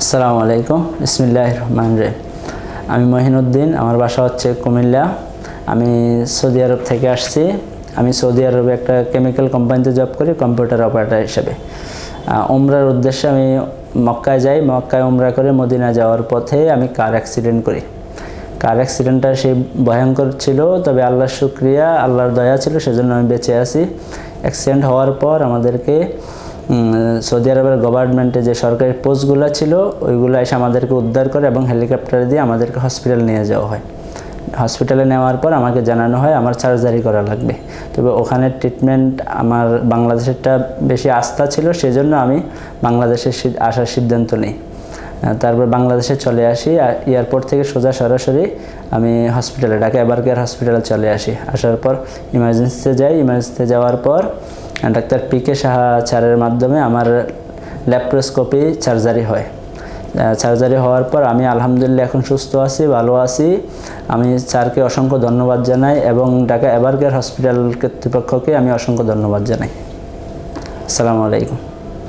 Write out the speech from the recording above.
আসসালামু আলাইকুম। ইসমিল্লাহ রহমান রে আমি মহিনুদ্দিন, আমার বাসা হচ্ছে কুমিল্লা। আমি সৌদি আরব থেকে আসছি। আমি সৌদি আরবে একটা কেমিক্যাল কোম্পানিতে জব করি, কম্পিউটার অপারেটর হিসেবে। উমরার উদ্দেশ্যে আমি মক্কায় যাই। মক্কায় উমরা করে মদিনা যাওয়ার পথে আমি কার অ্যাক্সিডেন্ট করি। কার অ্যাক্সিডেন্টটা সেই ভয়ঙ্কর ছিল, তবে আল্লাহর শুক্রিয়া, আল্লাহর দয়া ছিল, সেজন্য আমি বেঁচে আছি। অ্যাক্সিডেন্ট হওয়ার পর আমাদেরকে সৌদি আরবের গভর্নমেন্টে যে সরকারি পোস্টগুলো ছিল, ওইগুলো এসে আমাদেরকে উদ্ধার করে এবং হেলিকপ্টার দিয়ে আমাদেরকে হসপিটাল নিয়ে যাওয়া হয়। হসপিটালে নেওয়ার পর আমাকে জানানো হয়, আমার সার্জারি করা লাগবে। তবে ওখানে ট্রিটমেন্ট আমার বাংলাদেশেরটা বেশি আস্থা ছিল, সেজন্য আমি বাংলাদেশে আসার সিদ্ধান্ত নিই। তারপর বাংলাদেশে চলে আসি এয়ারপোর্ট থেকে সোজা সরাসরি আমি হসপিটালে ঢাকা এবার কেয়ার হসপিটালে চলে আসি। আসার পর ইমার্জেন্সিতে যাই ইমার্জেন্সিতে যাওয়ার পর ডাক্তার পি কে সাহা স্যারের মাধ্যমে আমার ল্যাপ্রোস্কোপি সার্জারি হয়। সার্জারি হওয়ার পর আমি আলহামদুলিল্লাহ এখন সুস্থ আছি, ভালো আছি। আমি স্যারকে অসংখ্য ধন্যবাদ জানাই এবং ঢাকা এভারগের হসপিটাল কর্তৃপক্ষকে আমি অসংখ্য ধন্যবাদ জানাই। আসসালামু আলাইকুম।